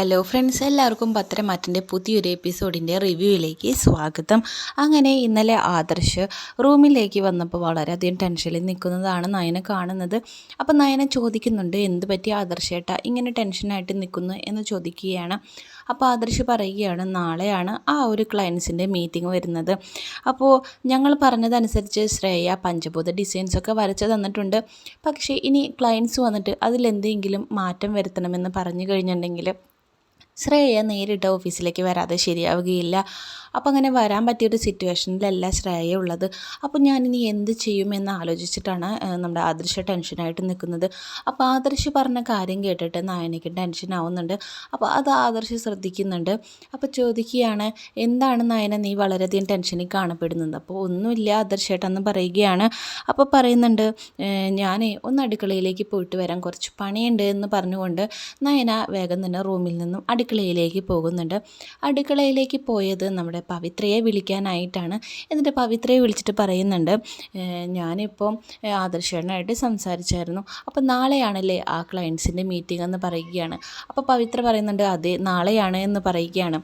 Hello friends എല്ലാവർക്കും പത്രമാറ്റിന്റെ പുതിയൊരു എപ്പിസോഡിന്റെ റിവ്യൂയിലേക്ക് സ്വാഗതം. അങ്ങനെ ഇന്നലെ ആദർശ് റൂമിലേക്ക് വന്നപ്പോൾ വളരെയധികം ടെൻഷനിൽ നിൽക്കുന്നതാണ് നയന കാണുന്നത്. അപ്പോൾ നയന ചോദിക്കുന്നുണ്ട് എന്ത് പറ്റി ആദർശേട്ട ഇങ്ങനെ ടെൻഷനായിട്ട് നിൽക്കുന്നു? എന്ന് ചോദിക്കുകയാണ്. അപ്പോൾ ആദർശ് പറയുകയാണ് നാളെയാണ് ആ ഒരു ക്ലയൻസിന്റെ മീറ്റിംഗ് വരുന്നത്. അപ്പോൾ ഞങ്ങൾ പറഞ്ഞതനുസരിച്ച് ശ്രേയ പഞ്ചഭൂത ഡിസൈൻസൊക്കെ വരച്ച് തന്നിട്ടുണ്ട്. പക്ഷേ ഇനി ക്ലയൻസ് വന്നിട്ട് അതിലെന്തെങ്കിലും മാറ്റം വരുത്തണമെന്ന് പറഞ്ഞു കഴിഞ്ഞിട്ടുണ്ടെങ്കിൽ ശ്രേയ നേരിട്ട് ഓഫീസിലേക്ക് വരാതെ ശരിയാവുകയില്ല. അപ്പോൾ അങ്ങനെ വരാൻ പറ്റിയൊരു സിറ്റുവേഷനിലല്ല ശ്രേയ ഉള്ളത്. അപ്പോൾ ഞാനിനി എന്ത് ചെയ്യുമെന്ന് ആലോചിച്ചിട്ടാണ് നമ്മുടെ ആദർശ ടെൻഷനായിട്ട് നിൽക്കുന്നത്. അപ്പോൾ ആദർശ് പറഞ്ഞ കാര്യം കേട്ടിട്ട് നായനയ്ക്ക് ടെൻഷൻ ആവുന്നുണ്ട്. അപ്പോൾ അത് ആദർശ് ശ്രദ്ധിക്കുന്നുണ്ട്. അപ്പോൾ ചോദിക്കുകയാണ് എന്താണ് നായന നീ വളരെയധികം ടെൻഷനിൽ കാണപ്പെടുന്നത്? അപ്പോൾ ഒന്നുമില്ല ആദർശേട്ടെന്ന് പറയുകയാണ്. അപ്പോൾ പറയുന്നുണ്ട് ഞാൻ ഒന്ന് അടുക്കളയിലേക്ക് പോയിട്ട് വരാൻ കുറച്ച് പണിയുണ്ട് എന്ന് പറഞ്ഞുകൊണ്ട് നയന വേഗം തന്നെ റൂമിൽ നിന്നും അടുക്കളയിലേക്ക് പോകുന്നുണ്ട്. അടുക്കളയിലേക്ക് പോയത് നമ്മുടെ പവിത്രയെ വിളിക്കാനായിട്ടാണ്. എന്നിട്ട് പവിത്രയെ വിളിച്ചിട്ട് പറയുന്നുണ്ട് ഞാനിപ്പം ആദർശനായിട്ട് സംസാരിച്ചായിരുന്നു. അപ്പോൾ നാളെയാണല്ലേ ആ ക്ലയൻസിന്റെ മീറ്റിംഗ് എന്ന് പറയുകയാണ്. അപ്പോൾ പവിത്ര പറയുന്നുണ്ട് അതെ നാളെയാണ് എന്ന് പറയുകയാണ്.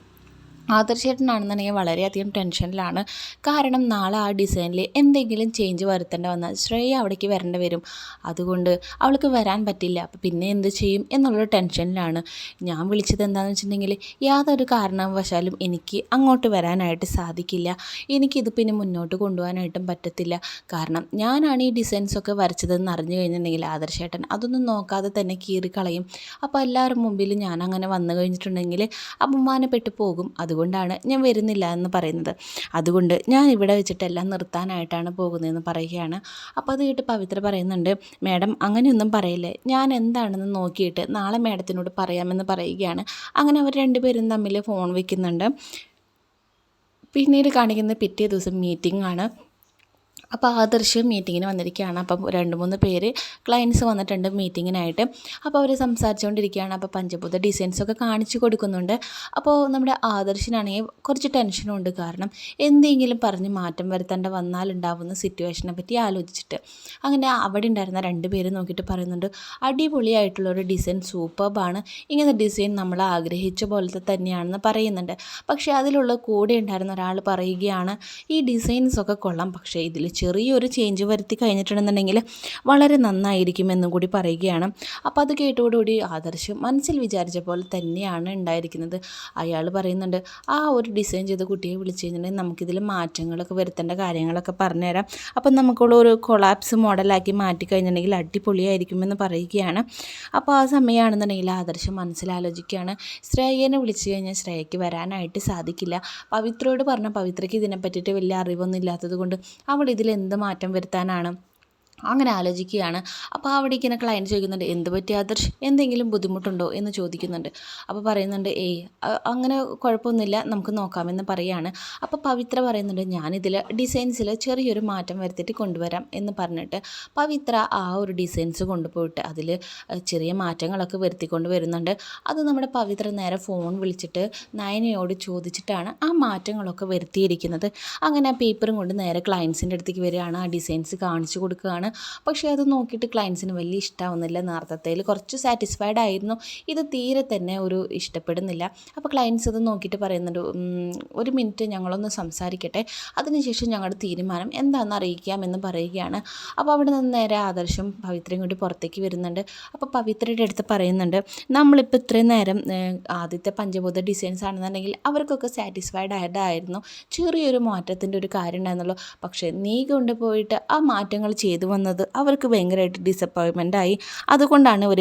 ആദർശേട്ടനാണെന്നുണ്ടെങ്കിൽ വളരെയധികം ടെൻഷനിലാണ്. കാരണം നാളെ ആ ഡിസൈനിൽ എന്തെങ്കിലും ചേഞ്ച് വരുത്തേണ്ട വന്നാൽ ശ്രേയ അവിടേക്ക് വരേണ്ടി വരും. അതുകൊണ്ട് അവൾക്ക് വരാൻ പറ്റില്ല. അപ്പോൾ പിന്നെ എന്ത് ചെയ്യും എന്നുള്ളൊരു ടെൻഷനിലാണ്. ഞാൻ വിളിച്ചത് എന്താണെന്ന് വെച്ചിട്ടുണ്ടെങ്കിൽ യാതൊരു കാരണവശാലും എനിക്ക് അങ്ങോട്ട് വരാനായിട്ട് സാധിക്കില്ല. എനിക്കിത് പിന്നെ മുന്നോട്ട് കൊണ്ടുപോകാനായിട്ടും പറ്റത്തില്ല. കാരണം ഞാനാണ് ഈ ഡിസൈൻസൊക്കെ വരച്ചതെന്ന് അറിഞ്ഞു കഴിഞ്ഞിട്ടുണ്ടെങ്കിൽ ആദർശേട്ടൻ അതൊന്നും നോക്കാതെ തന്നെ കീറിക്കളയും. അപ്പോൾ എല്ലാവരും മുമ്പിൽ ഞാൻ അങ്ങനെ വന്നു കഴിഞ്ഞിട്ടുണ്ടെങ്കിൽ അപമാനപ്പെട്ടു പോകും. അതുകൊണ്ട് അതുകൊണ്ടാണ് ഞാൻ വരുന്നില്ല എന്ന് പറയുന്നത്. അതുകൊണ്ട് ഞാൻ ഇവിടെ വെച്ചിട്ടെല്ലാം നിർത്താനായിട്ടാണ് പോകുന്നതെന്ന് പറയുകയാണ്. അപ്പോൾ അത് കേട്ട് പവിത്ര പറയുന്നുണ്ട് മാഡം അങ്ങനെയൊന്നും പറയില്ലേ? ഞാൻ എന്താണെന്ന് നോക്കിയിട്ട് നാളെ മാഡത്തിനോട് പറയാമെന്ന് പറയുകയാണ്. അങ്ങനെ അവർ രണ്ടുപേരും തമ്മിൽ ഫോൺ വയ്ക്കുന്നുണ്ട് പിന്നീട് കാണിക്കുന്ന പിറ്റേ ദിവസം മീറ്റിംഗ് ആണ്. അപ്പോൾ ആദർശ് മീറ്റിങ്ങിന് വന്നിരിക്കുകയാണ്. അപ്പം രണ്ട് മൂന്ന് പേര് ക്ലയൻസ് വന്നിട്ടുണ്ട് മീറ്റിങ്ങിനായിട്ട് അപ്പോൾ അവർ സംസാരിച്ചുകൊണ്ടിരിക്കുകയാണ്. അപ്പോൾ പഞ്ചഭൂത ഡിസൈൻസൊക്കെ കാണിച്ചു കൊടുക്കുന്നുണ്ട്. അപ്പോൾ നമ്മുടെ ആദർശിനാണെങ്കിൽ കുറച്ച് ടെൻഷനുണ്ട് കാരണം എന്തെങ്കിലും പറഞ്ഞ് മാറ്റം വരുത്തേണ്ട വന്നാലുണ്ടാവുന്ന സിറ്റുവേഷനെ പറ്റി ആലോചിച്ചിട്ട്. അങ്ങനെ അവിടെ ഉണ്ടായിരുന്ന രണ്ട് പേര് നോക്കിയിട്ട് പറയുന്നുണ്ട് അടിപൊളിയായിട്ടുള്ള ഒരു ഡിസൈൻ സൂപ്പർബാണ് ഇങ്ങനെ ഡിസൈൻ നമ്മൾ ആഗ്രഹിച്ച പോലത്തെ തന്നെയാണെന്ന് പറയുന്നുണ്ട്. പക്ഷേ അതിലുള്ള കൂടെ ഉണ്ടായിരുന്ന ഒരാൾ പറയുകയാണ് ഈ ഡിസൈൻസൊക്കെ കൊള്ളാം. പക്ഷേ ഇതിൽ ചെറിയൊരു ചേഞ്ച് വരുത്തി കഴിഞ്ഞിട്ടുണ്ടെന്നുണ്ടെങ്കിൽ വളരെ നന്നായിരിക്കും എന്നും കൂടി പറയുകയാണ്. അപ്പോൾ അത് കേട്ടോടുകൂടി ആദർശ് മനസ്സിൽ വിചാരിച്ച പോലെ തന്നെയാണ് ഉണ്ടായിരിക്കുന്നത്. അയാൾ പറയുന്നുണ്ട് ആ ഒരു ഡിസൈൻ ചെയ്ത കുട്ടിയെ വിളിച്ചു കഴിഞ്ഞിട്ടുണ്ടെങ്കിൽ നമുക്കിതിൽ മാറ്റങ്ങളൊക്കെ വരുത്തേണ്ട കാര്യങ്ങളൊക്കെ പറഞ്ഞുതരാം. അപ്പം നമുക്കുള്ള ഒരു കൊളാപ്സ് മോഡലാക്കി മാറ്റി കഴിഞ്ഞിട്ടുണ്ടെങ്കിൽ അടിപൊളിയായിരിക്കുമെന്ന് പറയുകയാണ്. അപ്പോൾ ആ സമയമാണെന്നുണ്ടെങ്കിൽ ആദർശം മനസ്സിലാലോചിക്കുകയാണ് ശ്രേയനെ വിളിച്ചു കഴിഞ്ഞാൽ ശ്രേയയ്ക്ക് വരാനായിട്ട് സാധിക്കില്ല. പവിത്രയോട് പറഞ്ഞ പവിത്രയ്ക്ക് ഇതിനെ പറ്റിയിട്ട് വലിയ അറിവൊന്നും ഇല്ലാത്തത് കൊണ്ട് അവൾ ഇതിൽ എന്ത് മാറ്റം വരുത്താനാണ് അങ്ങനെ ആലോചിക്കുകയാണ്. അപ്പോൾ അവിടെ ഇങ്ങനെ ക്ലയന്റ് ചോദിക്കുന്നുണ്ട് എന്ത് പറ്റി ആദർശ്? എന്തെങ്കിലും ബുദ്ധിമുട്ടുണ്ടോ? എന്ന് ചോദിക്കുന്നുണ്ട്. അപ്പോൾ പറയുന്നുണ്ട് ഏയ് അങ്ങനെ കുഴപ്പമൊന്നുമില്ല നമുക്ക് നോക്കാമെന്ന് പറയുകയാണ് അപ്പോൾ പവിത്ര പറയുന്നുണ്ട് ഞാനിതിൽ ഡിസൈൻസിൽ ചെറിയൊരു മാറ്റം വരുത്തിയിട്ട് കൊണ്ടുവരാം എന്ന് പറഞ്ഞിട്ട് പവിത്ര ആ ഒരു ഡിസൈൻസ് കൊണ്ടുപോയിട്ട് അതിൽ ചെറിയ മാറ്റങ്ങളൊക്കെ വരുത്തിക്കൊണ്ട് വരുന്നുണ്ട്. അത് നമ്മുടെ പവിത്ര നേരെ ഫോൺ വിളിച്ചിട്ട് നയനയോട് ചോദിച്ചിട്ടാണ് ആ മാറ്റങ്ങളൊക്കെ വരുത്തിയിരിക്കുന്നത്. അങ്ങനെ ആ പേപ്പറും കൊണ്ട് നേരെ ക്ലയൻസിന്റെ അടുത്തേക്ക് വരികയാണ് ആ ഡിസൈൻസ് കാണിച്ചു കൊടുക്കുകയാണ്. പക്ഷേ അത് നോക്കിയിട്ട് ക്ലയൻസിന് വലിയ ഇഷ്ടമാവുന്നില്ല നേരത്തേൽ കുറച്ച് സാറ്റിസ്ഫൈഡ് ആയിരുന്നു. ഇത് തീരെ തന്നെ ഒരു ഇഷ്ടപ്പെടുന്നില്ല. അപ്പോൾ ക്ലയൻസ് അത് നോക്കിയിട്ട് പറയുന്നുണ്ട് ഒരു മിനിറ്റ് ഞങ്ങളൊന്ന് സംസാരിക്കട്ടെ. അതിനുശേഷം ഞങ്ങളുടെ തീരുമാനം എന്താണെന്ന് അറിയിക്കാമെന്ന് പറയുകയാണ്. അപ്പോൾ അവിടെ നിന്ന് നേരെ ആദർശം പവിത്രയും കൂടി പുറത്തേക്ക് വരുന്നുണ്ട്. അപ്പോൾ പവിത്രയുടെ അടുത്ത് പറയുന്നുണ്ട് നമ്മളിപ്പോൾ ഇത്രയും നേരം ആദ്യത്തെ പഞ്ചഭൂത ഡിസൈൻസ് ആണെന്നുണ്ടെങ്കിൽ അവർക്കൊക്കെ സാറ്റിസ്ഫൈഡ് ആയതായിരുന്നു. ചെറിയൊരു മാറ്റത്തിന്റെ ഒരു കാര്യം ഉണ്ടായിരുന്നുള്ളൂ പക്ഷേ നീ കൊണ്ടുപോയിട്ട് ആ മാറ്റങ്ങൾ ചെയ്തു വന്നത്. അവർക്ക് ഭയങ്കരമായിട്ട് ഡിസപ്പോയിൻമെന്റ് ആയി. അതുകൊണ്ടാണ് ഇവർ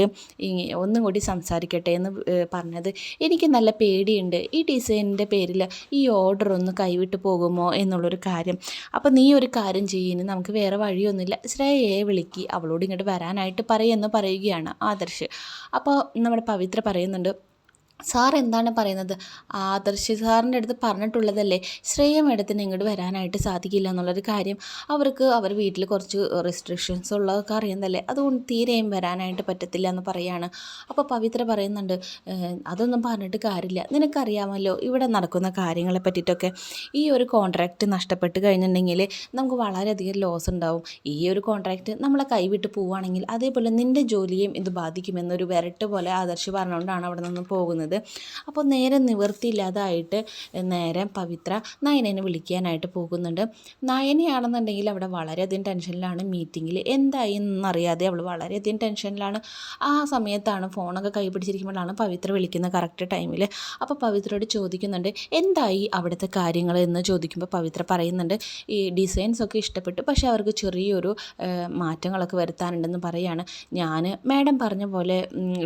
ഒന്നും കൂടി സംസാരിക്കട്ടെ എന്ന് പറഞ്ഞത്. എനിക്ക് നല്ല പേടിയുണ്ട്. ഈ ഡിസൈനിന്റെ പേരിൽ ഈ ഓർഡർ ഒന്ന് കൈവിട്ട് പോകുമോ എന്നുള്ളൊരു കാര്യം. അപ്പോൾ നീ ഒരു കാര്യം ചെയ്യുന്നു നമുക്ക് വേറെ വഴിയൊന്നുമില്ല. ശ്രേയയെ വിളിക്കി. അവളോട് ഇങ്ങോട്ട് വരാനായിട്ട് പറയുമെന്ന് പറയുകയാണ് ആദർശ്. അപ്പോൾ നമ്മുടെ പവിത്ര പറയുന്നുണ്ട് സാർ എന്താണ് പറയുന്നത്? ആദർശ് സാറിന്റെ അടുത്ത് പറഞ്ഞിട്ടുള്ളതല്ലേ? ശ്രേയ മേഡത്തിന് ഇങ്ങോട്ട് വരാനായിട്ട് സാധിക്കില്ല എന്നുള്ളൊരു കാര്യം അവർക്ക് അവർ വീട്ടിൽ കുറച്ച് റെസ്ട്രിക്ഷൻസ് ഉള്ളതൊക്കെ അറിയുന്നതല്ലേ? അതുകൊണ്ട് തീരെയും വരാനായിട്ട് പറ്റത്തില്ല എന്ന് പറയാണ്. അപ്പോൾ പവിത്ര പറയുന്നുണ്ട് അതൊന്നും പറഞ്ഞിട്ട് കാര്യമില്ല. നിനക്കറിയാമല്ലോ ഇവിടെ നടക്കുന്ന കാര്യങ്ങളെ പറ്റിയിട്ടൊക്കെ. ഈ ഒരു കോൺട്രാക്റ്റ് നഷ്ടപ്പെട്ട് കഴിഞ്ഞിട്ടുണ്ടെങ്കിൽ നമുക്ക് വളരെയധികം ലോസ് ഉണ്ടാവും. ഈ ഒരു കോൺട്രാക്റ്റ് നമ്മളെ കൈവിട്ട് പോവുകയാണെങ്കിൽ അതേപോലെ നിന്റെ ജോലിയും ഇത് ബാധിക്കുമെന്നൊരു വിരട്ട് പോലെ ആദർശ് പറഞ്ഞുകൊണ്ടാണ് അവിടെ നിന്ന് പോകുന്നത്. പറയുന്നത്. അപ്പോൾ നേരെ നിവൃത്തിയില്ലാതായിട്ട് നേരെ പവിത്ര നയനെ വിളിക്കാനായിട്ട് പോകുന്നുണ്ട്. നയനയാണെന്നുണ്ടെങ്കിൽ അവിടെ വളരെയധികം ടെൻഷനിലാണ് മീറ്റിങ്ങിൽ. എന്തായി എന്നറിയാതെ അവൾ വളരെയധികം ടെൻഷനിലാണ്. ആ സമയത്താണ് ഫോണൊക്കെ കൈ പിടിച്ചിരിക്കുമ്പോഴാണ് പവിത്ര വിളിക്കുന്നത് കറക്റ്റ് ടൈമിൽ. അപ്പോൾ പവിത്രയോട് ചോദിക്കുന്നുണ്ട് എന്തായി അവിടുത്തെ കാര്യങ്ങൾ? എന്ന് ചോദിക്കുമ്പോൾ പവിത്ര പറയുന്നുണ്ട് ഈ ഡിസൈൻസ് ഒക്കെ ഇഷ്ടപ്പെട്ടു. പക്ഷേ അവർക്ക് ചെറിയൊരു മാറ്റങ്ങളൊക്കെ വരുത്താനുണ്ടെന്ന് പറയാണ്. ഞാൻ മാഡം പറഞ്ഞ പോലെ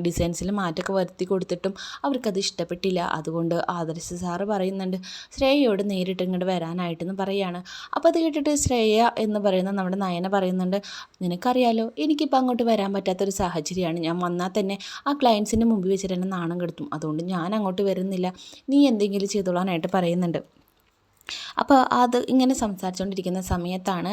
ഡിസൈൻസിൽ മാറ്റമൊക്കെ വരുത്തി കൊടുത്തിട്ടും അവർക്കത് ഇഷ്ടപ്പെട്ടില്ല. അതുകൊണ്ട് ആദർശ സാറ് പറയുന്നുണ്ട് ശ്രേയയോട് നേരിട്ട് ഇങ്ങോട്ട് വരാനായിട്ടെന്ന് പറയാണ്. അപ്പോൾ അത് കേട്ടിട്ട് ശ്രേയ എന്ന് പറയുന്ന നമ്മുടെ നയന പറയുന്നുണ്ട് നിനക്കറിയാലോ എനിക്കിപ്പോൾ അങ്ങോട്ട് വരാൻ പറ്റാത്തൊരു സാഹചര്യമാണ്. ഞാൻ വന്നാൽ തന്നെ ആ ക്ലയൻസിന്റെ മുമ്പിൽ വെച്ചിട്ട് തന്നെ നാണം കെടുത്തും. അതുകൊണ്ട് ഞാൻ അങ്ങോട്ട് വരുന്നില്ല. നീ എന്തെങ്കിലും ചെയ്തോളാനായിട്ട് പറയുന്നുണ്ട്. അപ്പോൾ അത് ഇങ്ങനെ സംസാരിച്ചുകൊണ്ടിരിക്കുന്ന സമയത്താണ്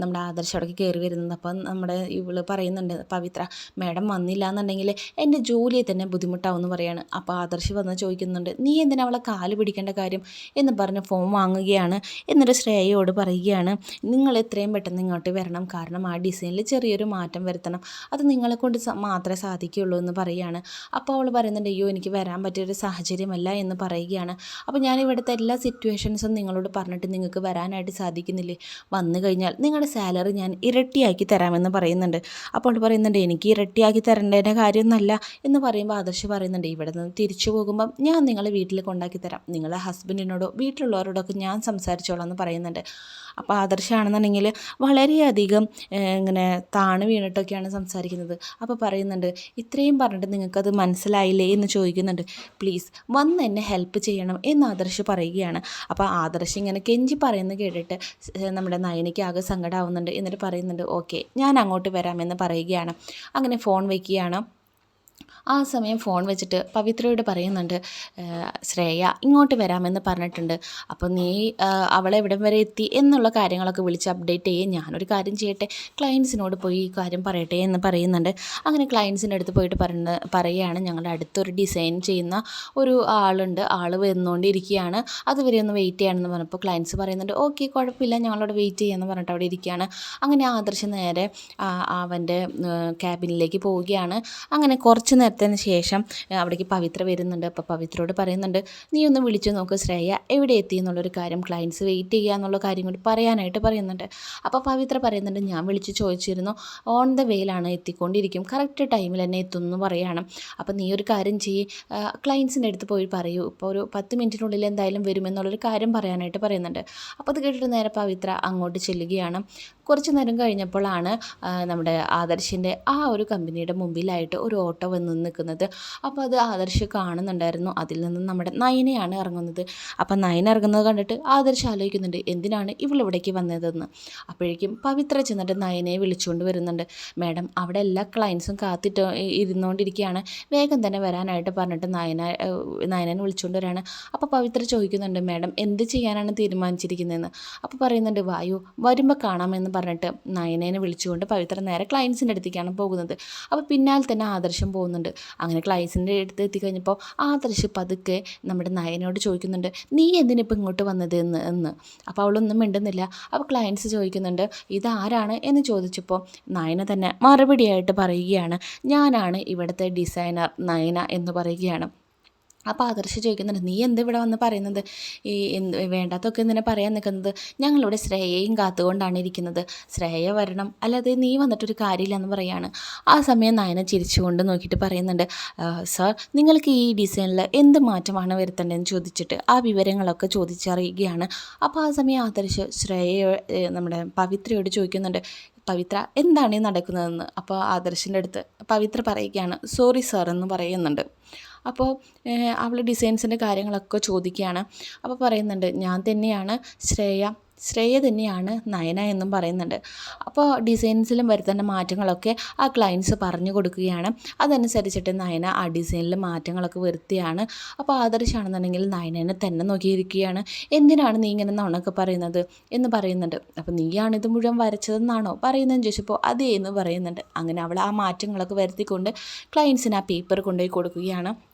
നമ്മുടെ ആദർശ് അവിടേക്ക് കയറി വരുന്നത്. അപ്പം നമ്മുടെ ഇവൾ പറയുന്നുണ്ട് പവിത്ര മാഡം വന്നില്ല എന്നുണ്ടെങ്കിൽ എന്റെ ജോലിയെ തന്നെ ബുദ്ധിമുട്ടാവുമെന്ന് പറയാണ്. അപ്പോൾ ആദർശ് വന്ന് ചോദിക്കുന്നുണ്ട് നീ എന്തിനാ അവളെ കാൽ പിടിക്കേണ്ട കാര്യം? എന്ന് പറഞ്ഞ് ഫോം വാങ്ങുകയാണ്. എന്നിട്ട് ശ്രേയയോട് പറയുകയാണ് നിങ്ങൾ എത്രയും പെട്ടെന്ന് ഇങ്ങോട്ട് വരണം. കാരണം ആ ഡിസൈനിൽ ചെറിയൊരു മാറ്റം വരുത്തണം. അത് നിങ്ങളെ കൊണ്ട് മാത്രമേ സാധിക്കുകയുള്ളൂ എന്ന് പറയുകയാണ് അപ്പോൾ അവൾ പറയുന്നുണ്ട് അയ്യോ എനിക്ക് വരാൻ പറ്റിയൊരു സാഹചര്യമല്ല എന്ന് പറയുകയാണ്. അപ്പോൾ ഞാൻ ഇവിടുത്തെ എല്ലാ സിറ്റുവേഷൻസും നിങ്ങളോട് പറഞ്ഞിട്ട് നിങ്ങൾക്ക് വരാനായിട്ട് സാധിക്കുന്നില്ലേ? വന്നു കഴിഞ്ഞാൽ നിങ്ങളുടെ സാലറി ഞാൻ ഇരട്ടിയാക്കി തരാമെന്ന് പറയുന്നുണ്ട്. അപ്പോൾ പറയുന്നുണ്ട് എനിക്ക് ഇരട്ടിയാക്കി തരേണ്ടതിന്റെ കാര്യമൊന്നുമല്ല എന്ന് പറയുമ്പോൾ ആദർശ് പറയുന്നുണ്ട് ഇവിടെ നിന്ന് തിരിച്ചു പോകുമ്പം ഞാൻ നിങ്ങളെ വീട്ടിൽ കൊണ്ടാക്കി തരാം. നിങ്ങളെ ഹസ്ബൻഡിനോടോ വീട്ടിലുള്ളവരോടൊക്കെ ഞാൻ സംസാരിച്ചോളാം എന്ന് പറയുന്നുണ്ട്. അപ്പോൾ ആദർശമാണെന്നുണ്ടെങ്കിൽ വളരെയധികം ഇങ്ങനെ താണ് വീണിട്ടൊക്കെയാണ് സംസാരിക്കുന്നത്. അപ്പോൾ പറയുന്നുണ്ട് ഇത്രയും പറഞ്ഞിട്ട് നിങ്ങൾക്കത് മനസ്സിലായില്ലേ? എന്ന് ചോദിക്കുന്നുണ്ട്. പ്ലീസ് വന്ന് എന്നെ ഹെൽപ്പ് ചെയ്യണം എന്ന് ആദർശ് പറയുകയാണ്. അപ്പോൾ ആദർശ് ഇങ്ങനെ കെഞ്ചി പറയുന്നത് കേട്ടിട്ട് നമ്മുടെ നയനിക്ക് ആകെ സങ്കടമാവുന്നുണ്ട് എന്നിട്ട് പറയുന്നുണ്ട് ഓക്കെ ഞാൻ അങ്ങോട്ട് വരാമെന്ന് പറയുകയാണ്. അങ്ങനെ ഫോൺ വയ്ക്കുകയാണ് ആ സമയം ഫോൺ വെച്ചിട്ട് പവിത്രയോട് പറയുന്നുണ്ട് ശ്രേയ ഇങ്ങോട്ട് വരാമെന്ന് പറഞ്ഞിട്ടുണ്ട്. അപ്പോൾ നീ അവളെ എവിടം വരെ എത്തി എന്നുള്ള കാര്യങ്ങളൊക്കെ വിളിച്ച് അപ്ഡേറ്റ് ചെയ്യേ. ഞാനൊരു കാര്യം ചെയ്യട്ടെ. ക്ലയൻസിനോട് പോയി ഈ കാര്യം പറയട്ടെ എന്ന് പറയുന്നുണ്ട്. അങ്ങനെ ക്ലയൻസിന്റെ അടുത്ത് പോയിട്ട് പറയുന്ന പറയുകയാണ്. ഞങ്ങളുടെ അടുത്തൊരു ഡിസൈൻ ചെയ്യുന്ന ഒരു ആളുണ്ട്. ആൾ വന്നുകൊണ്ടിരിക്കുകയാണ് അതുവരെ ഒന്ന് വെയിറ്റ് ചെയ്യണമെന്ന് പറഞ്ഞപ്പോൾ ക്ലയൻസ് പറയുന്നുണ്ട് ഓക്കെ കുഴപ്പമില്ല. ഞങ്ങളവിടെ വെയിറ്റ് ചെയ്യാമെന്ന് പറഞ്ഞിട്ട് അവിടെ ഇരിക്കുകയാണ്. അങ്ങനെ ആദർശം നേരെ അവന്റെ ക്യാബിനിലേക്ക് പോവുകയാണ്. അങ്ങനെ കുറച്ച് നേരം നേരത്തിന് ശേഷം അവിടേക്ക് പവിത്ര വരുന്നുണ്ട്. അപ്പോൾ പവിത്രയോട് പറയുന്നുണ്ട് നീ ഒന്ന് വിളിച്ചു നോക്ക് ശ്രേയ എവിടെ എത്തി എന്നുള്ളൊരു കാര്യം ക്ലയൻസ് വെയിറ്റ് ചെയ്യുക എന്നുള്ള കാര്യം കൂടി പറയാനായിട്ട് പറയുന്നുണ്ട്. അപ്പോൾ പവിത്ര പറയുന്നുണ്ട് ഞാൻ വിളിച്ച് ചോദിച്ചിരുന്നു ഓൺ ദ വേയിലാണ് എത്തിക്കൊണ്ടിരിക്കും കറക്റ്റ് ടൈമിൽ തന്നെ എത്തുമെന്ന് പറയുകയാണ് അപ്പോൾ നീ ഒരു കാര്യം ചെയ്യ് ക്ലയൻസിന്റെ അടുത്ത് പോയി പറയൂ. ഇപ്പോൾ ഒരു പത്ത് മിനിറ്റിനുള്ളിൽ എന്തായാലും വരുമെന്നുള്ളൊരു കാര്യം പറയാനായിട്ട് പറയുന്നുണ്ട്. അപ്പോൾ അത് കേട്ടിട്ട് നേരെ പവിത്ര അങ്ങോട്ട് ചെല്ലുകയാണ്. കുറച്ച് നേരം കഴിഞ്ഞപ്പോഴാണ് നമ്മുടെ ആദർശിന്റെ ആ ഒരു കമ്പനിയുടെ മുമ്പിലായിട്ട് ഒരു ഓട്ടോ വന്ന് നിൽക്കുന്നത്. അപ്പോൾ അത് ആദർശ് കാണുന്നുണ്ടായിരുന്നു. അതിൽ നിന്ന് നമ്മുടെ നയനയാണ് ഇറങ്ങുന്നത്. അപ്പം നയന ഇറങ്ങുന്നത് കണ്ടിട്ട് ആദർശ് ആലോചിക്കുന്നുണ്ട് എന്തിനാണ് ഇവളിവിടേക്ക് വന്നതെന്ന്? അപ്പോഴേക്കും പവിത്ര ചെന്നിട്ട് നയനയെ വിളിച്ചുകൊണ്ട് വരുന്നുണ്ട്. മാഡം അവിടെ എല്ലാ ക്ലയൻസും കാത്തിട്ട് ഇരുന്നുകൊണ്ടിരിക്കുകയാണ് വേഗം തന്നെ വരാനായിട്ട് പറഞ്ഞിട്ട് നയന നയനെ വിളിച്ചുകൊണ്ട് വരാണ്. അപ്പോൾ പവിത്ര ചോദിക്കുന്നുണ്ട് മാഡം എന്ത് ചെയ്യാനാണ് തീരുമാനിച്ചിരിക്കുന്നതെന്ന്? അപ്പോൾ പറയുന്നുണ്ട് വായു വരുമ്പോൾ കാണാമെന്ന് പറഞ്ഞിട്ട് നയനേനെ വിളിച്ചുകൊണ്ട് പവിത്ര നേരെ ക്ലയൻസിന്റെ അടുത്തേക്കാണ് പോകുന്നത്. അപ്പോൾ പിന്നാലെ തന്നെ ആദർശം പോകുന്നുണ്ട്. അങ്ങനെ ക്ലയൻസിന്റെ അടുത്ത് എത്തിക്കഴിഞ്ഞപ്പോൾ ആദർശ് പതുക്കെ നമ്മുടെ നയനോട് ചോദിക്കുന്നുണ്ട് നീ എന്തിനിപ്പോൾ ഇങ്ങോട്ട് വന്നത് എന്ന്? എന്ന്. അപ്പോൾ അവളൊന്നും മിണ്ടുന്നില്ല. അപ്പോൾ ക്ലയൻസ് ചോദിക്കുന്നുണ്ട് ഇതാരാണ്? എന്ന് ചോദിച്ചപ്പോൾ നയന തന്നെ മറുപടിയായിട്ട് പറയുകയാണ് ഞാനാണ് ഇവിടുത്തെ ഡിസൈനർ നയന എന്ന് പറയുകയാണ്. അപ്പോൾ ആദർശ് ചോദിക്കുന്നുണ്ട് നീ എന്ത് ഇവിടെ വന്ന് പറയുന്നത്? ഈ എന്ത് വേണ്ടാത്തൊക്കെ ഇങ്ങനെ പറയാൻ നിൽക്കുന്നത്? ഞങ്ങളിവിടെ ശ്രേയയും കാത്തുകൊണ്ടാണ് ഇരിക്കുന്നത്. ശ്രേയ വരണം. അല്ലാതെ നീ വന്നിട്ടൊരു കാര്യമില്ലെന്ന് പറയാണ്. ആ സമയം നയന ചിരിച്ചുകൊണ്ട് നോക്കിയിട്ട് പറയുന്നുണ്ട് സാർ നിങ്ങൾക്ക് ഈ ഡിസൈനിൽ എന്ത് മാറ്റമാണ് വരുത്തേണ്ടതെന്ന് ചോദിച്ചിട്ട് ആ വിവരങ്ങളൊക്കെ ചോദിച്ചറിയുകയാണ്. അപ്പോൾ ആ സമയം ആദർശ് ശ്രേയ നമ്മുടെ പവിത്രയോട് ചോദിക്കുന്നുണ്ട് പവിത്ര എന്താണ് ഈ നടക്കുന്നതെന്ന്? അപ്പോൾ ആദർശിന്റെ അടുത്ത് പവിത്ര പറയുകയാണ് സോറി സാർ എന്ന് പറയുന്നുണ്ട്. അപ്പോൾ അവൾ ഡിസൈൻസിന്റെ കാര്യങ്ങളൊക്കെ ചോദിക്കുകയാണ്. അപ്പോൾ പറയുന്നുണ്ട് ഞാൻ തന്നെയാണ് ശ്രേയ ശ്രേയ തന്നെയാണ് നയന എന്നും പറയുന്നുണ്ട്. അപ്പോൾ ഡിസൈൻസിലും വരുത്തേണ്ട മാറ്റങ്ങളൊക്കെ ആ ക്ലയൻസ് പറഞ്ഞു കൊടുക്കുകയാണ്. അതനുസരിച്ചിട്ട് നയന ആ ഡിസൈനിൽ മാറ്റങ്ങളൊക്കെ വരുത്തിയാണ്. അപ്പോൾ ആദർശാണെന്നുണ്ടെങ്കിൽ നയനനെ തന്നെ നോക്കിയിരിക്കുകയാണ്. എന്തിനാണ് നീ ഇങ്ങനെ നുണക്ക് പറയുന്നത്? എന്ന് പറയുന്നുണ്ട്. അപ്പോൾ നീയാണ് ഇത് മുഴുവൻ വരച്ചതെന്നാണോ? പറയുന്നതെന്ന് ചോദിച്ചപ്പോൾ അതേ എന്ന് പറയുന്നുണ്ട്. അങ്ങനെ അവൾ ആ മാറ്റങ്ങളൊക്കെ വരുത്തിക്കൊണ്ട് ക്ലയൻസിന് ആ പേപ്പർ കൊണ്ടുപോയി കൊടുക്കുകയാണ്.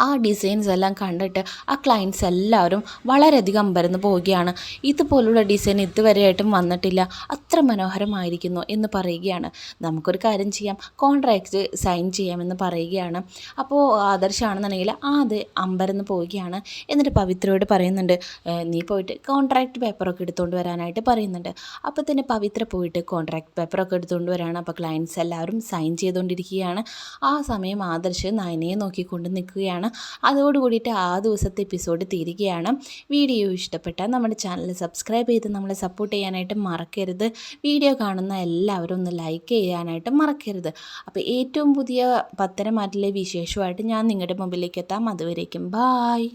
ആ ഡിസൈൻസ് എല്ലാം കണ്ടിട്ട് ആ ക്ലയൻസ് എല്ലാവരും വളരെയധികം അമ്പരന്ന് പോവുകയാണ്. ഇതുപോലുള്ള ഡിസൈൻ ഇതുവരെയായിട്ടും വന്നിട്ടില്ല. അത്ര മനോഹരമായിരിക്കുന്നു എന്ന് പറയുകയാണ്. നമുക്കൊരു കാര്യം ചെയ്യാം. കോൺട്രാക്റ്റ് സൈൻ ചെയ്യാമെന്ന് പറയുകയാണ്. അപ്പോൾ ആദർശമാണെന്നുണ്ടെങ്കിൽ ആ അത് അമ്പരന്ന് പോവുകയാണ്. എന്നിട്ട് പവിത്രയോട് പറയുന്നുണ്ട് നീ പോയിട്ട് കോൺട്രാക്റ്റ് പേപ്പറൊക്കെ എടുത്തുകൊണ്ട് വരാനായിട്ട് പറയുന്നുണ്ട്. അപ്പോൾ തന്നെ പവിത്ര പോയിട്ട് കോൺട്രാക്ട് പേപ്പറൊക്കെ എടുത്തുകൊണ്ട് വരാണ്. അപ്പോൾ ക്ലയൻസ് എല്ലാവരും സൈൻ ചെയ്തുകൊണ്ടിരിക്കുകയാണ് ആ സമയം ആദർശ് നയനയെ നോക്കിക്കൊണ്ട് നിൽക്കുകയാണ്. അതോട് കൂടിയിട്ട് ആ ദിവസത്തെ എപ്പിസോഡ് തീരുകയാണ്. വീഡിയോ ഇഷ്ടപ്പെട്ടാൽ നമ്മുടെ ചാനൽ സബ്സ്ക്രൈബ് ചെയ്ത് നമ്മളെ സപ്പോർട്ട് ചെയ്യാനായിട്ട് മറക്കരുത്. വീഡിയോ കാണുന്ന എല്ലാവരും ഒന്ന് ലൈക്ക് ചെയ്യാനായിട്ട് മറക്കരുത്. അപ്പോൾ ഏറ്റവും പുതിയ പത്തരമാറ്റിലെ വിശേഷമായിട്ട് ഞാൻ നിങ്ങളുടെ മുമ്പിലേക്ക് എത്താം. അതുവരേക്കും ബായ്.